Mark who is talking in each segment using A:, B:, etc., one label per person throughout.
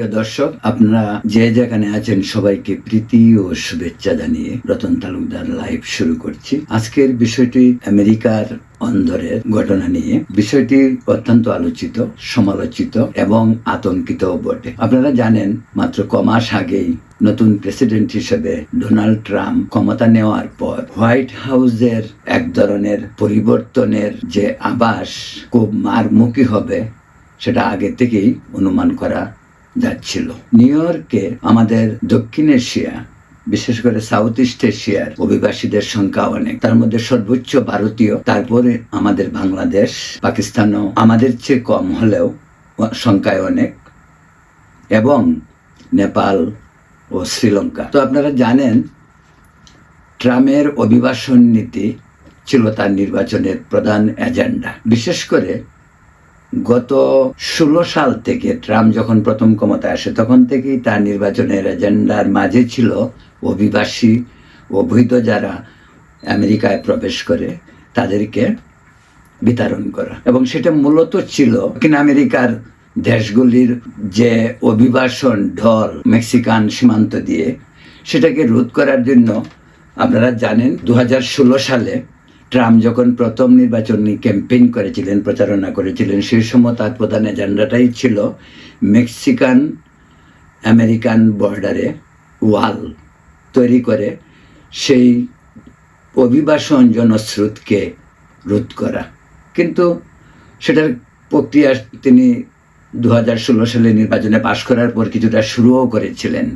A: প্রিয় দর্শক, আপনারা যে যেখানে আছেন সবাইকে প্রীতি ও শুভেচ্ছা জানিয়ে রতন তালুকদার লাইভ শুরু করছি। আজকের বিষয়টি আমেরিকার অন্দরের ঘটনা নিয়ে। বিষয়টি অত্যন্ত আলোচিত, সমালোচিত এবং আতঙ্কিত বটে। আপনারা জানেন, মাত্র কমাস আগেই নতুন প্রেসিডেন্ট হিসেবে ডোনাল্ড ট্রাম্প ক্ষমতা নেওয়ার পর হোয়াইট হাউসের এক ধরনের পরিবর্তনের যে আবাস খুব মারমুখী হবে, সেটা আগে থেকেই অনুমান করা যাচ্ছিল। নিউ ইয়র্কে আমাদের দক্ষিণ এশিয়া, বিশেষ করে সাউথ ইস্ট এশিয়ার অভিবাসীদের সংখ্যা অনেক। তার মধ্যে সর্বোচ্চ ভারতীয়, তারপরে আমাদের বাংলাদেশ, পাকিস্তানও আমাদের চেয়ে কম হলেও সংখ্যায় অনেক, এবং নেপাল ও শ্রীলঙ্কা। তো আপনারা জানেন, ট্রাম্পের অভিবাসন নীতি ছিল তার নির্বাচনের প্রধান এজেন্ডা। বিশেষ করে গত ষোলো সাল থেকে ট্রাম্প যখন প্রথম ক্ষমতায় আসে, তখন থেকেই তার নির্বাচনের এজেন্ডার মাঝে ছিল অভিবাসী অবৈধ যারা আমেরিকায় প্রবেশ করে তাদেরকে বিতরণ করা। এবং সেটা মূলত ছিল দক্ষিণ আমেরিকার দেশগুলির যে অভিবাসন ঢল মেক্সিকান সীমান্ত দিয়ে, সেটাকে রোধ করার জন্য। আপনারা জানেন, দু হাজার ষোলো সালে ট্রাম্প যখন প্রথম নির্বাচনী ক্যাম্পেইন করেছিলেন, প্রচারণা করেছিলেন সেই সময় তার প্রধান এজেন্ডাটাই ছিল মেক্সিকান আমেরিকান বর্ডারে ওয়াল তৈরি করে সেই অভিবাসন জনস্রোতকে রোধ করা। কিন্তু সেটার প্রক্রিয়া তিনি দু হাজার ষোলো সালে নির্বাচনে পাশ করার পর কিছুটা শুরুও করেছিলেন।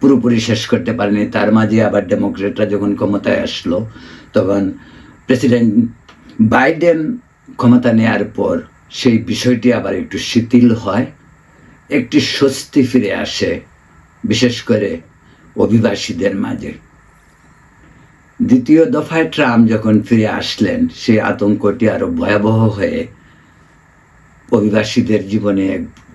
A: পুরোপুরি শেষ করতে পারেনি। তার মাঝে আবার ডেমোক্রেটরা যখন ক্ষমতায় আসলো, তখন প্রেসিডেন্ট বাইডেন ক্ষমতা নেয়ার পর সেই বিষয়টি আবার একটু শিথিল হয়, একটি স্বস্তি ফিরে আসে, বিশেষ করে অভিবাসীদের মাঝে। দ্বিতীয় দফায় ট্রাম্প যখন ফিরে আসলেন, সেই আতঙ্কটি আরও ভয়াবহ হয়ে অভিবাসীদের জীবনে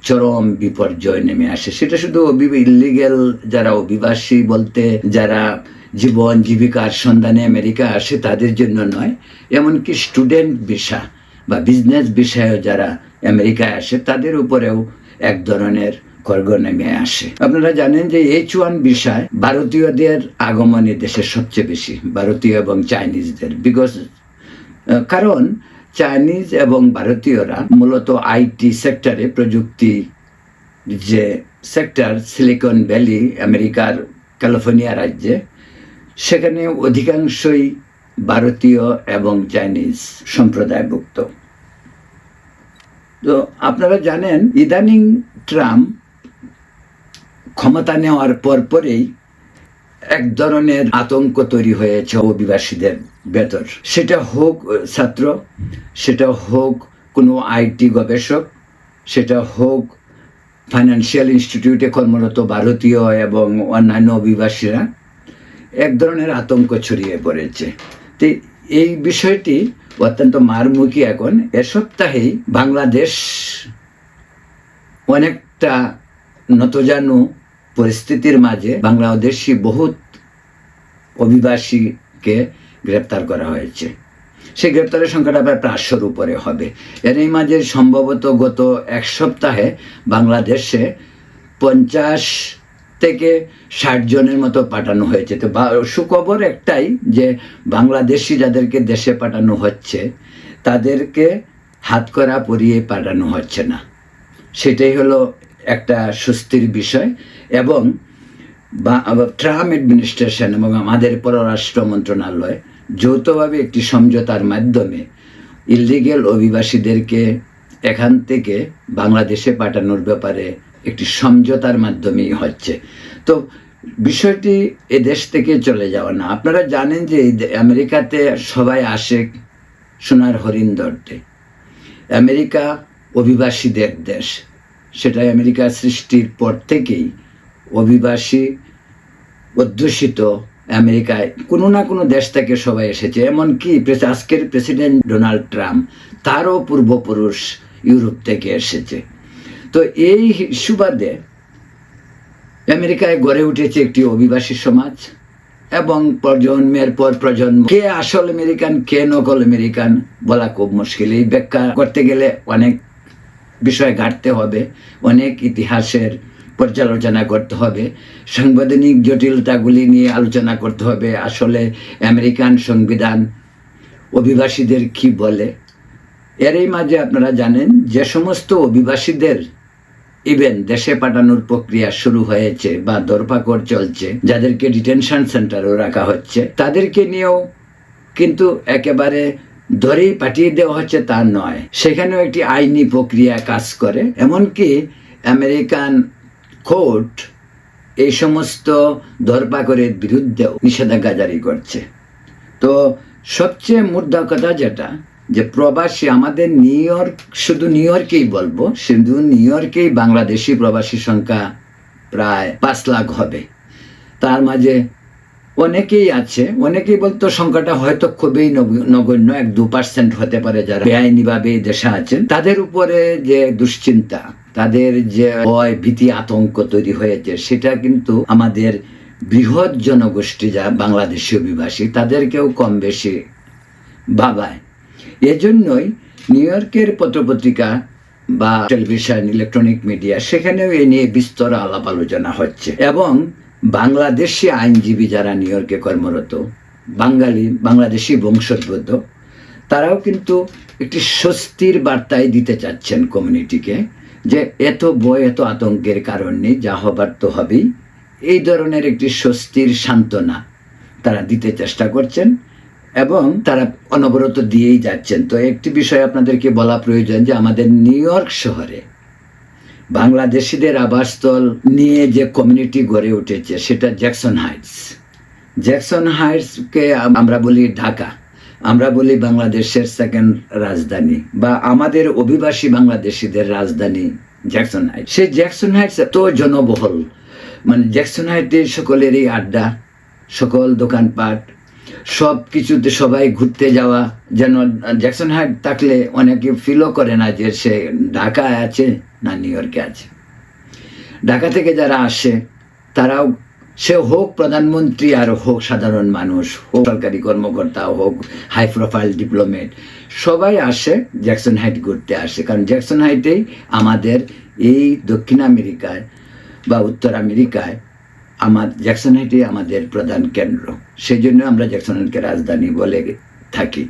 A: চরম বিপর্যয় নেমে আসে। সেটা শুধু ইলিগেল যারা অভিবাসী বলতে, যারা জীবন জীবিকার সন্ধানে আমেরিকা আসে তাদের জন্য নয়, এমনকি স্টুডেন্ট ভিসা বা বিজনেস বিষয়ে যারা আমেরিকায় আসে তাদের উপরেও এক ধরনের খর্গ নেমে আসে। আপনারা জানেন যে এইচ ওয়ান বিষয় ভারতীয়দের আগমনী দেশে সবচেয়ে বেশি, ভারতীয় এবং চাইনিজদের বিকজ কারণ চাইনিজ এবং ভারতীয়রা মূলত আইটি সেক্টরে প্রযুক্তি যে সেক্টর, সিলিকন ভ্যালি, আমেরিকার ক্যালিফোর্নিয়া রাজ্যে সেখানে অধিকাংশই ভারতীয় এবং চাইনিজ সম্প্রদায়ভুক্ত। তো আপনারা জানেন, ইদানিং ট্রাম্প ক্ষমতা নেওয়ার পর পরেই এক ধরনের আতঙ্ক তৈরি হয়েছে অভিবাসীদের ভেতর। সেটা হোক ছাত্র, সেটা হোক কোনো আইটি গবেষক, সেটা হোক ফাইন্যান্সিয়াল ইনস্টিটিউটে কর্মরত ভারতীয় এবং অন্যান্য অভিবাসীরা এক ধরনের আতঙ্ক ছড়িয়ে পড়েছে। তো এই বিষয়টি অত্যন্ত মারমুখী এখন। এ সপ্তাহেই বাংলাদেশ অনেকটা নতজানু পরিস্থিতির মাঝে বাংলাদেশি বহুত অভিবাসীকে গ্রেপ্তার করা হয়েছে। সেই গ্রেপ্তারের সংখ্যাটা প্রায় পাঁচশোর উপরে হবে। এর এই মাঝে সম্ভবত গত এক সপ্তাহে বাংলাদেশে পঞ্চাশ থেকে ষাট জনের মতো পাঠানো হয়েছে। তো সুখবর একটাই যে বাংলাদেশি যাদেরকে দেশে পাঠানো হচ্ছে, তাদেরকে হাত করা পরিয়ে পাঠানো হচ্ছে না। সেটাই হলো একটা স্বস্তির বিষয় এবং ট্রাম্প অ্যাডমিনিস্ট্রেশন এবং আমাদের পররাষ্ট্র মন্ত্রণালয় যৌথভাবে একটি সমঝোতার মাধ্যমে ইলিগেল অভিবাসীদেরকে এখান থেকে বাংলাদেশে পাঠানোর ব্যাপারে একটি সমঝোতার মাধ্যমেই হচ্ছে। তো বিষয়টি এ দেশ থেকে চলে যাওয়া না। আপনারা জানেন যে আমেরিকাতে সবাই আসে সোনার হরিণ ধরতে। আমেরিকা অভিবাসীদের দেশ। সেটা আমেরিকা সৃষ্টির পর থেকেই অভিবাসী অধ্যুষিত আমেরিকায়। কোনো না কোনো দেশ থেকে সবাই এসেছে। এমনকি আজকের প্রেসিডেন্ট ডোনাল্ড ট্রাম্প, তারও পূর্বপুরুষ ইউরোপ থেকে এসেছে। তো এই সুবাদে আমেরিকায় গড়ে উঠেছে একটি অভিবাসী সমাজ এবং প্রজন্মের পর প্রজন্ম। কে আসল আমেরিকান, কে নকল আমেরিকান বলা খুব মুশকিল। এই ব্যাখ্যা করতে গেলে অনেক বিষয় ঘাটতে হবে, অনেক ইতিহাসের পর্যালোচনা করতে হবে, সাংবিধানিক জটিলতাগুলি নিয়ে আলোচনা করতে হবে, আসলে আমেরিকান সংবিধান অভিবাসীদের কি বলে। এরই মাঝে আপনারা জানেন যে সমস্ত অভিবাসীদের ইভেন দেশে পাঠানোর প্রক্রিয়া শুরু হয়েছে বা দরপাকড় চলছে, যাদেরকে ডিটেনশন সেন্টারও রাখা হচ্ছে, তাদেরকে নিয়েও কিন্তু একেবারে ধরেই পাঠিয়ে দেওয়া হচ্ছে তা নয়। সেখানেও একটি আইনি প্রক্রিয়া কাজ করে, এমনকি আমেরিকান কোর্ট এই সমস্ত ধরপাকড়ের বিরুদ্ধেও নিষেধাজ্ঞা জারি করছে। তো সবচেয়ে মুদ্রা কথা যেটা যে প্রবাসী আমাদের নিউ ইয়র্ক শুধু নিউ ইয়র্কেই বলব, শুধু নিউ ইয়র্কেই বাংলাদেশি প্রবাসী সংখ্যা প্রায় পাঁচ লাখ হবে। তার মাঝে অনেকেই আছে, অনেকেই বলতো সংখ্যাটা হয়তো খুবই নগ- নগণ্য, এক দু পার্সেন্ট হতে পারে যারা বেআইনিভাবে দেশে আছেন। তাদের উপরে যে দুশ্চিন্তা, তাদের যে ভয়, ভীতি, আতঙ্ক তৈরি হয়েছে, সেটা কিন্তু আমাদের বৃহৎ জনগোষ্ঠী যা বাংলাদেশি অভিবাসী, তাদেরকেও কম বেশি ভাবায়। এজন্যই নিউ ইয়র্কের পত্রপত্রিকা বা টেলিভিশন ইলেকট্রনিক মিডিয়া সেখানেও এ নিয়ে বিস্তর আলাপ আলোচনা হচ্ছে। এবং বাংলাদেশি আইনজীবী যারা নিউ ইয়র্কে কর্মরত, বাঙালি, বাংলাদেশি বংশোদ্ভূত, তারাও কিন্তু একটি স্বস্তির বার্তায় দিতে চাচ্ছেন কমিউনিটিকে যে এত বয় এত আতঙ্কের কারণ নেই, যা হবার তো হবেই। এই ধরনের একটি স্বস্তির সান্ত্বনা তারা দিতে চেষ্টা করছেন। এবং তারা অনবরত দিয়েই যাচ্ছেন। তো একটি বিষয় আপনাদেরকে বলা প্রয়োজন যে আমাদের নিউ ইয়র্ক শহরে বাংলাদেশিদের আবাসস্থল নিয়ে যে কমিউনিটি গড়ে উঠেছে, সেটা জ্যাকসন হাইটস। জ্যাকসন হাইটসকে আমরা বলি ঢাকা, আমরা বলি বাংলাদেশের সেকেন্ড রাজধানী বা আমাদের অভিবাসী বাংলাদেশিদের রাজধানী জ্যাকসন হাইট সেই জ্যাকসন হাইটস এত জনবহুল। মানে জ্যাকসন হাইটে সকলেরই আড্ডা, সকল দোকানপাট সব কিছুতে সবাই ঘুরতে যাওয়া, যেন জ্যাকসন হাইট থাকলে অনেকে ফিলও করে না যে সে ঢাকায় আছে না নিউ ইয়র্কে আছে। ঢাকা থেকে যারা আসে, তারাও সে হোক প্রধানমন্ত্রী আর হোক সাধারণ মানুষ, হোক সরকারি কর্মকর্তা, হোক হাই প্রোফাইল ডিপ্লোমেট সবাই আসে জ্যাকসন হাইট ঘুরতে আসে। কারণ জ্যাকসন হাইটেই আমাদের এই দক্ষিণ আমেরিকায় বা উত্তর আমেরিকায়, আমার জ্যাকসন হাইটই আমাদের প্রধান কেন্দ্র। সেই জন্য আমরা জ্যাকসন হাইটকে রাজধানী বলে থাকি।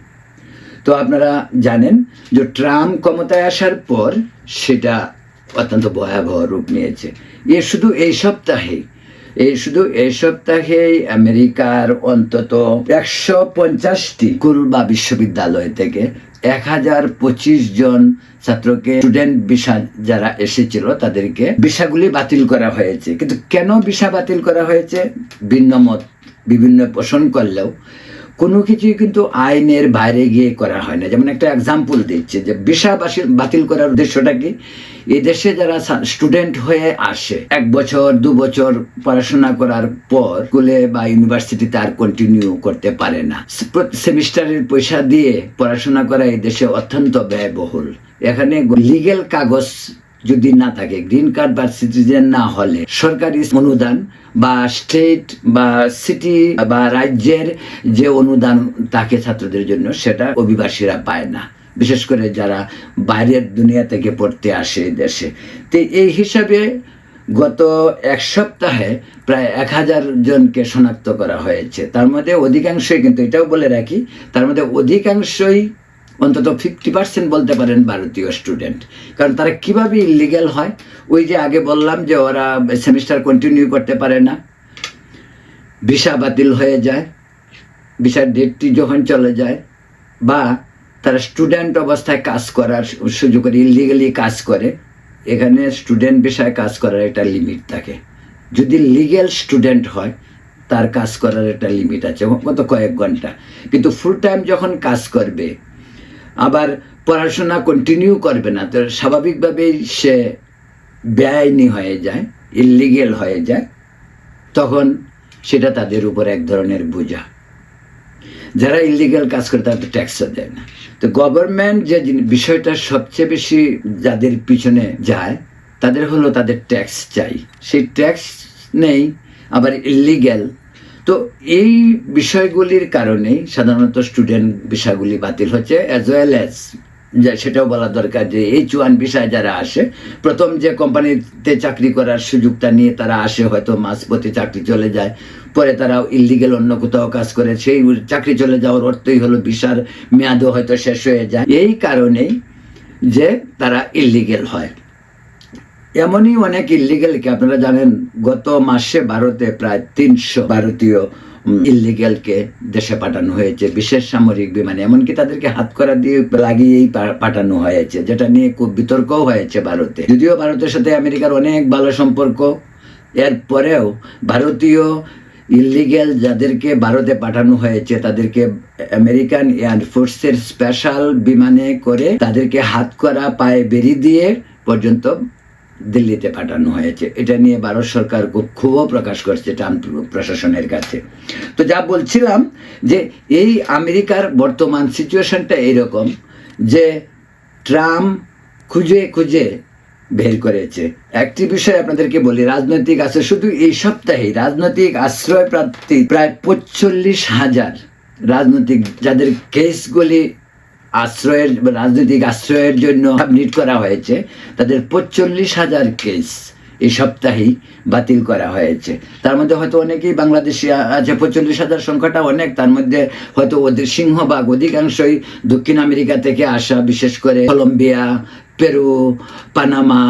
A: তো আপনারা জানেন যে ট্রাম্প ক্ষমতায় আসার পর সেটা অত্যন্ত ভয়াবহ রূপ নিয়েছে। এ শুধু এই সপ্তাহেই এই শুধু এই সপ্তাহেই আমেরিকার অন্তত একশো পঞ্চাশটি স্কুল বা বিশ্ববিদ্যালয় থেকে এক হাজার পঁচিশ জন ছাত্রকে, স্টুডেন্ট ভিসা যারা এসেছিল তাদেরকে ভিসাগুলি বাতিল করা হয়েছে। কিন্তু কেন ভিসা বাতিল করা হয়েছে? ভিন্ন মত। বিভিন্ন পোষণ করলেও কোনো কিছুই কিন্তু আইনের বাইরে গিয়ে করা হয় না। যেমন একটা এক্সাম্পল দিচ্ছে যে ভিসা বাসি- বাতিল করার উদ্দেশ্যটা কি? এই দেশে যারা স্টুডেন্ট হয়ে আসে, এক বছর, দু বছর পড়াশোনা করার পর স্কুলে বা ইউনিভার্সিটিতে আর কন্টিনিউ করতে পারে না। সেমিস্টারের পয়সা দিয়ে পড়াশোনা করা এই দেশে অত্যন্ত ব্যয়বহুল। এখানে লিগেল কাগজ যদি না থাকে গ্রিন কার্ড বা সিটিজেন না হলে, সরকারি অনুদান বা স্টেট বা সিটি বা রাজ্যের যে অনুদান থাকে ছাত্রদের জন্য, সেটা অভিবাসীরা পায় না। বিশেষ করে যারা বাইরের দুনিয়া থেকে পড়তে আসে দেশে। তো এই হিসাবে গত এক সপ্তাহে প্রায় এক হাজার জনকে শনাক্ত করা হয়েছে। তার মধ্যে অধিকাংশই, কিন্তু এটাও বলে রাখি, তার মধ্যে অধিকাংশই অন্তত ফিফটি পার্সেন্ট বলতে পারেন ভারতীয় স্টুডেন্ট কারণ তারা কীভাবে ইলিগ্যাল হয়? ওই যে আগে বললাম যে ওরা সেমিস্টার কন্টিনিউ করতে পারে না। ভিসা বাতিল হয়ে যায়। ভিসার ডেটটি যখন চলে যায় বা তারা স্টুডেন্ট অবস্থায় কাজ করার সুযোগ করে ইলিগালি কাজ করে, এখানে স্টুডেন্ট বিষয়ে কাজ করার একটা লিমিট থাকে। যদি লিগেল স্টুডেন্ট হয়, তার কাজ করার একটা লিমিট আছে কত কয়েক ঘণ্টা। কিন্তু ফুল টাইম যখন কাজ করবে আবার পড়াশোনা কন্টিনিউ করবে না তো স্বাভাবিকভাবেই সে বেআইনি হয়ে যায় ইলিগেল হয়ে যায়, তখন সেটা তাদের উপর এক ধরনের বোঝা। যারা ইলিগাল কাজ করে তারা তো ট্যাক্সও দেয় না। তো গভর্নমেন্ট যে বিষয়টা সবচেয়ে বেশি যাদের পিছনে যায়, তাদের হলো তাদের ট্যাক্স চাই। সেই ট্যাক্স নেই, আবার ইলিগ্যাল তো এই বিষয়গুলির কারণেই সাধারণত স্টুডেন্ট বিষয়গুলি বাতিল হচ্ছে অ্যাজ ওয়েল অ্যাজ সেটাও বলা দরকার যে এইচ ওয়ান বিষয় যারা আসে, প্রথম যে কোম্পানিতে চাকরি করার সুযোগটা নিয়ে তারা আসে, হয়তো মাঝপথে চাকরি চলে যায়, পরে তারা ইলিগেল অন্য কোথাও কাজ করে, সেই চাকরি চলে যাওয়ার অর্থই হলো ভিসার মেয়াদও হয়তো শেষ হয়ে যায়। এই কারণেই যে তারা ইলিগেল হয়। এমনই অনেক ইলিগেলকে আপনারা জানেন, গত মাসে ভারতে প্রায় তিনশো ভারতীয় ইলিগেলকে দেশে পাঠানো হয়েছে, বিশেষ সামরিক বিমানে, এমনকি তাদেরকে হাত করা দিয়ে লাগিয়েই পাঠানো হয়েছে, যেটা নিয়ে খুব বিতর্কও হয়েছে ভারতে। যদিও ভারতের সাথে আমেরিকার অনেক ভালো সম্পর্ক এরপরেও ভারতীয় ইলিগেল যাদেরকে ভারতে পাঠানো হয়েছে, তাদেরকে আমেরিকান এয়ারফোর্সের স্পেশাল বিমানে করে তাদেরকে হাত করা, পায়ে বেরিয়ে দিয়ে পর্যন্ত দিল্লিতে পাঠানো হয়েছে। এটা নিয়ে ভারত সরকার ক্ষোভও প্রকাশ করছে ট্রাম্প প্রশাসনের কাছে। তো যা বলছিলাম যে এই আমেরিকার বর্তমান সিচুয়েশনটা এইরকম যে ট্রাম্প খুঁজে খুঁজে বের করেছে। একটি বিষয় আপনাদেরকে বলি, রাজনৈতিক আশ্রয় শুধু এই সপ্তাহে রাজনৈতিক আশ্রয় প্রার্থী প্রায় পঁচল্লিশ হাজার রাজনৈতিক যাদের কেসগুলি আশ্রয়ের, রাজনৈতিক আশ্রয়ের জন্য সাবমিট করা হয়েছে। তাদের পঁচল্লিশ হাজার কেস এই সপ্তাহেই বাতিল করা হয়েছে। তার মধ্যে হয়তো অনেকেই বাংলাদেশি আছে, পঁচল্লিশ হাজার সংখ্যাটা অনেক। তার মধ্যে হয়তো ওদের সিংহভাগ অধিকাংশই দক্ষিণ আমেরিকা থেকে আসা, বিশেষ করে Colombia, Peru, Panama,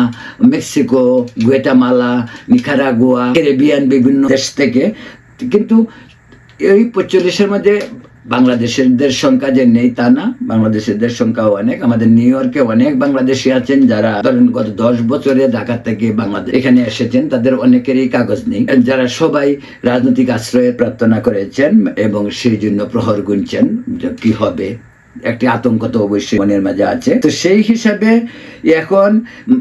A: Mexico, Guatemala, Nicaragua, Caribbean বিভিন্ন দেশ থেকে। কিন্তু এই পঁয়তাল্লিশের মধ্যে বাংলাদেশেরদের সংখ্যা যে নেই তা না বাংলাদেশেরদের সংখ্যাও অনেক, আমাদের নিউ ইয়র্কে অনেক বাংলাদেশি আছেন যারা, ধরেন গত দশ বছরে ঢাকা থেকে বাংলাদেশ, এখানে এসেছেন, তাদের অনেকেরই কাগজ নেই। যারা সবাই রাজনৈতিক আশ্রয়ের প্রার্থনা করেছেন এবং সেই জন্য প্রহর গুনছেন কি হবে। একটি আতঙ্ক তো অবশ্যই মনের মাঝে আছে। তো সেই হিসাবে এখন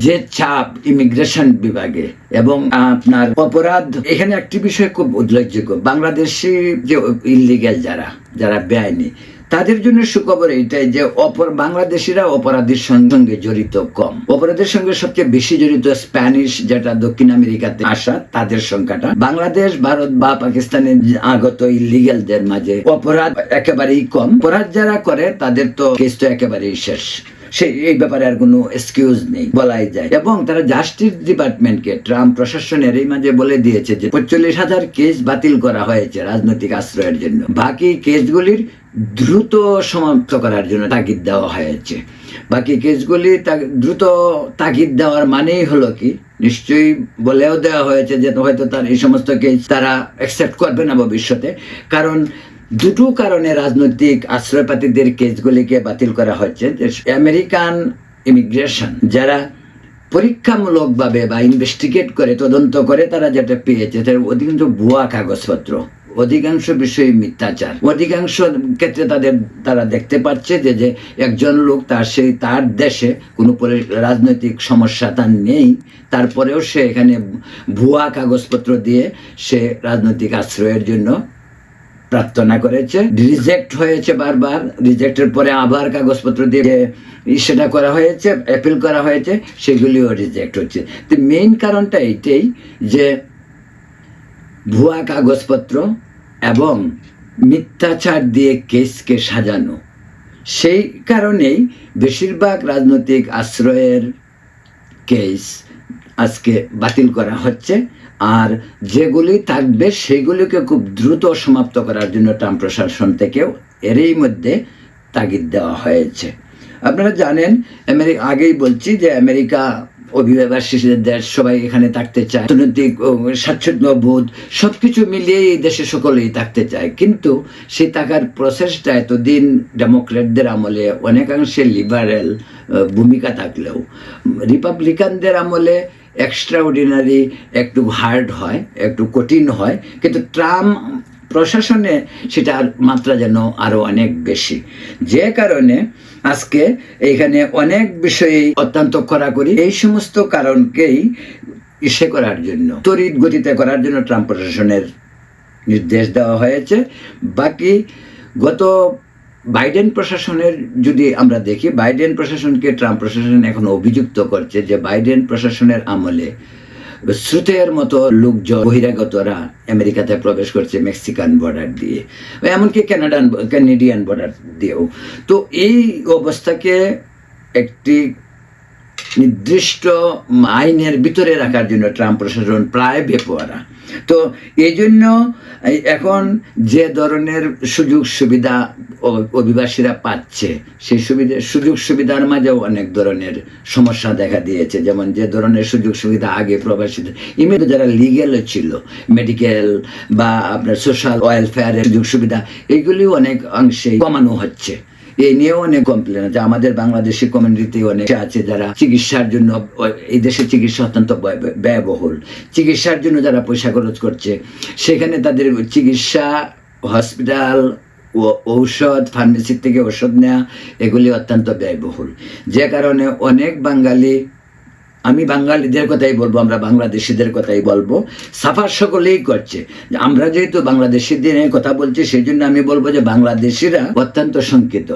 A: যে চাপ ইমিগ্রেশন বিভাগে এবং আপনার অপরাধ, এখানে একটি বিষয় খুব উল্লেখযোগ্য। বাংলাদেশি যে ইলিগেল যারা যারা বেআইনি তাদের জন্য সুখবর এইটাই যে অপর বাংলাদেশিরা অপরাধীর সঙ্গে জড়িত কম। অপরাধের সঙ্গে সবচেয়ে বেশি জড়িত স্প্যানিশ, যেটা দক্ষিণ আমেরিকাতে আসা, তাদের সংখ্যাটা। বাংলাদেশ, ভারত বা পাকিস্তানের আগত ইলিগেলদের মাঝে অপরাধ একেবারেই কম। অপরাধ যারা করে, তাদের তো কেস তো একেবারেই শেষ। সে, এই ব্যাপারে আর কোনো এক্সকিউজ নেই, বলাই যায়। এবং তারা জাস্টিস ডিপার্টমেন্টকে ট্রাম্প প্রশাসনের এই মাঝে বলে দিয়েছে যে, পঁয়তাল্লিশ হাজার কেস বাতিল করা হয়েছে রাজনৈতিক আশ্রয়ের জন্য। বাকি কেসগুলির দ্রুত সমাপ্ত করার জন্য তাগিদ দেওয়া হয়েছে। বাকি কেসগুলি দ্রুত তাগিদ দেওয়ার মানেই হলো কি? নিশ্চয়ই বলেও দেওয়া হয়েছে যে হয়তো তার এই সমস্ত কেস তারা অ্যাকসেপ্ট করবে না ভবিষ্যতে। কারণ দুটো কারণে রাজনৈতিক আশ্রয়পাতিদের কেসগুলিকে বাতিল করা হচ্ছে। যে আমেরিকান ইমিগ্রেশন, যারা পরীক্ষামূলকভাবে বা ইনভেস্টিগেট করে, তদন্ত করে তারা যেটা পেয়েছে তার অধিকাংশ ভুয়া কাগজপত্র। অধিকাংশ বিষয়ে মিথ্যাচার। অধিকাংশ ক্ষেত্রে তাদের, তারা দেখতে পাচ্ছে যে যে একজন লোক তার সেই, তার দেশে কোনো রাজনৈতিক সমস্যা তার নেই, তারপরেও সে এখানে ভুয়া কাগজপত্র দিয়ে সে রাজনৈতিক আশ্রয়ের জন্য প্রার্থনা করেছে। রিজেক্ট হয়েছে বারবার, রিজেক্টের পরে আবার কাগজপত্র দিয়ে সেটা করা হয়েছে অ্যাপিল করা হয়েছে, সেগুলিও রিজেক্ট হচ্ছে। তো মেইন কারণটা এইটাই যে ভুয়া কাগজপত্র এবং মিথ্যাচার দিয়ে কেসকে সাজানো। সেই কারণেই বেশিরভাগ রাজনৈতিক আশ্রয়ের কেস আজকে বাতিল করা হচ্ছে। আর যেগুলি থাকবে সেগুলিকে খুব দ্রুত সমাপ্ত করার জন্য ট্রাম্প প্রশাসন থেকেও এরই মধ্যে তাগিদ দেওয়া হয়েছে। আপনারা জানেন আমেরিকা আগেই বলছি যে আমেরিকা অভিবাসীদের দেশ সবাই এখানে থাকতে চায় অর্থনৈতিক স্বাচ্ছন্দ্য বোধ সবকিছু মিলিয়ে এই দেশে সকলেই থাকতে চায়। কিন্তু সেই থাকার প্রসেসটা এতদিন ডেমোক্রেটদের আমলে অনেকাংশে লিবারেল ভূমিকা থাকলেও রিপাবলিকানদের আমলে এক্সট্রা অর্ডিনারি একটু হার্ড হয়, একটু কঠিন হয়, কিন্তু ট্রাম্প প্রশাসনে সেটার মাত্রা যেন আরও অনেক বেশি। যে কারণে আজকে এখানে অনেক বিষয়ে অত্যন্ত কড়াকড়ি এই সমস্ত কারণকেই ইসে করার জন্য তড়িৎ গতিতে করার জন্য ট্রাম্প প্রশাসনের নির্দেশ দেওয়া হয়েছে। বাকি গত বাইডেন প্রশাসনের যদি আমরা দেখি বাইডেন প্রশাসনকে ট্রাম্প প্রশাসন এখন অভিযুক্ত করছে যে বাইডেন প্রশাসনের আমলে স্রোতের মতো লোকজন বহিরাগতরা আমেরিকাতে প্রবেশ করছে মেক্সিকান বর্ডার দিয়ে, এমনকি ক্যানাডান ক্যানেডিয়ান বর্ডার দিয়েও। তো এই অবস্থাকে একটি নির্দিষ্ট আইনের ভিতরে রাখার জন্য ট্রাম্প প্রশাসন প্রায় বেপোয়ারা তো এই জন্য এখন যে ধরনের সুযোগ সুবিধা অভিবাসীরা পাচ্ছে, সেই সুবিধা, সুযোগ সুবিধার মাঝেও অনেক ধরনের সমস্যা দেখা দিয়েছে। যেমন যে ধরনের সুযোগ সুবিধা আগে প্রবাসীদের ইমেল যারা লিগেল ছিল মেডিকেল বা আপনার সোশ্যাল ওয়েলফেয়ারের সুযোগ সুবিধা, এগুলিও অনেক অংশে কমানো হচ্ছে। এই নিয়েও অনেক কমপ্লেন আছে। আমাদের বাংলাদেশি কমিউনিটিতে অনেক আছে যারা চিকিৎসার জন্য, এই দেশে চিকিৎসা অত্যন্ত ব্যয়- ব্যয়বহুল। চিকিৎসার জন্য যারা পয়সা খরচ করছে, সেখানে তাদের চিকিৎসা হসপিটাল ঔষধ ফার্মেসির থেকে ওষুধ নেওয়া, এগুলি অত্যন্ত ব্যয়বহুল। যে কারণে অনেক বাঙালি আমি বাঙালিদের কথাই বলব, আমরা বাংলাদেশিদের কথাই বলব। সাফার সকলেই করছে। আমরা যেহেতু বাংলাদেশিদের কথা বলছি, সেই জন্য আমি বলব যে বাংলাদেশিরা অত্যন্ত শঙ্কিত।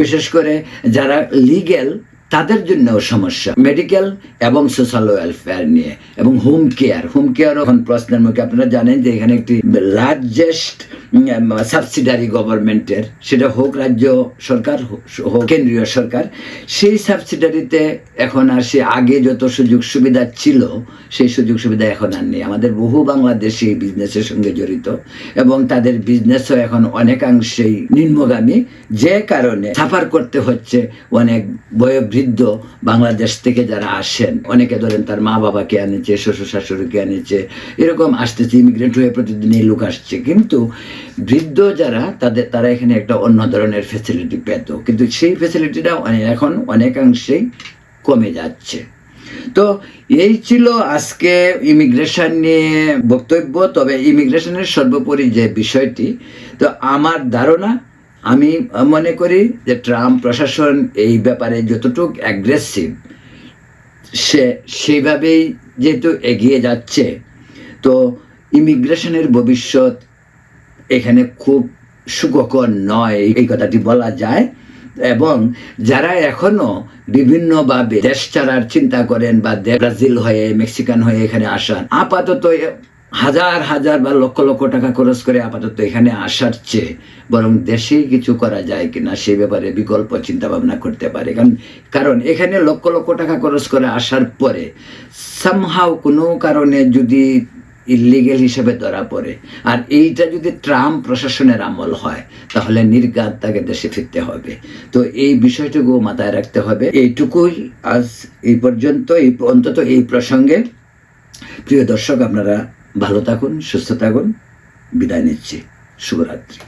A: বিশেষ করে যারা লিগেল তাদের জন্যও সমস্যা। মেডিকেল এবং সোশ্যাল ওয়েলফেয়ার নিয়ে। এবং হোম কেয়ার হোম কেয়ার এখন প্রশ্নের মুখে। আপনারা জানেন যে এখানে একটি লার্জেস্ট সাবসিডারি গভর্নমেন্টের সেটা হোক রাজ্য সরকার, হোক- কেন্দ্রীয় সরকার, সেই সাবসিডারিতে এখন আর সে আগে যত সুযোগ সুবিধা ছিল, সেই সুযোগ সুবিধা এখন আর নেই। আমাদের বহু বাংলাদেশি বিজনেসের সঙ্গে জড়িত এবং তাদের বিজনেসও এখন অনেকাংশেই নিম্নগামী। যে কারণে সাফার করতে হচ্ছে অনেক বয়োবৃদ্ধ বাংলাদেশ থেকে যারা আসেন, অনেকে ধরেন তার মা বাবাকে আনেছে, শ্বশুর শাশুড়িকে আনেছে, এরকম আসতেছে ইমিগ্রেন্ট হয়ে প্রতিদিন এই লোক আসছে। কিন্তু বৃদ্ধ যারা, তাদের, তারা এখানে একটা অন্য ধরনের ফেসিলিটি পেত। কিন্তু সেই ফেসিলিটিটা এখন অনেকাংশেই কমে যাচ্ছে। তো এই ছিল আজকে ইমিগ্রেশন নিয়ে বক্তব্য, তবে ইমিগ্রেশনের সর্বোপরি যে বিষয়টি, তো আমার ধারণা আমি মনে করি যে ট্রাম্প প্রশাসন এই ব্যাপারে যতটুক অ্যাগ্রেসিভ সে সেইভাবেই যেহেতু এগিয়ে যাচ্ছে, তো ইমিগ্রেশনের ভবিষ্যৎ এখানে খুব সুখকর নয়, এই কথাটি বলা যায়। এবং যারা এখনও বিভিন্নভাবে দেশ ছাড়ার চিন্তা করেন বা ব্রাজিল হয়ে, মেক্সিকান হয়ে এখানে আসান, আপাতত হাজার হাজার বা লক্ষ লক্ষ টাকা খরচ করে আপাতত এখানে আসার চেয়ে বরং দেশেই কিছু করা যায় কিনা সেই ব্যাপারে বিকল্প চিন্তা ভাবনা করতে পারে। কারণ কারণ এখানে লক্ষ লক্ষ টাকা খরচ করে আসার পরে সামহাও কোনো কারণে যদি ইলিগেল হিসেবে ধরা পড়ে আর এইটা যদি ট্রাম্প প্রশাসনের আমল হয়, তাহলে নির্ঘাত তাকে দেশে ফিরতে হবে। তো এই বিষয়টুকু মাথায় রাখতে হবে। এইটুকুই আজ এই পর্যন্ত, এই অন্তত এই প্রসঙ্গে। প্রিয় দর্শক, আপনারা ভালো থাকুন সুস্থ থাকুন। বিদায় নিচ্ছি। শুভরাত্রি।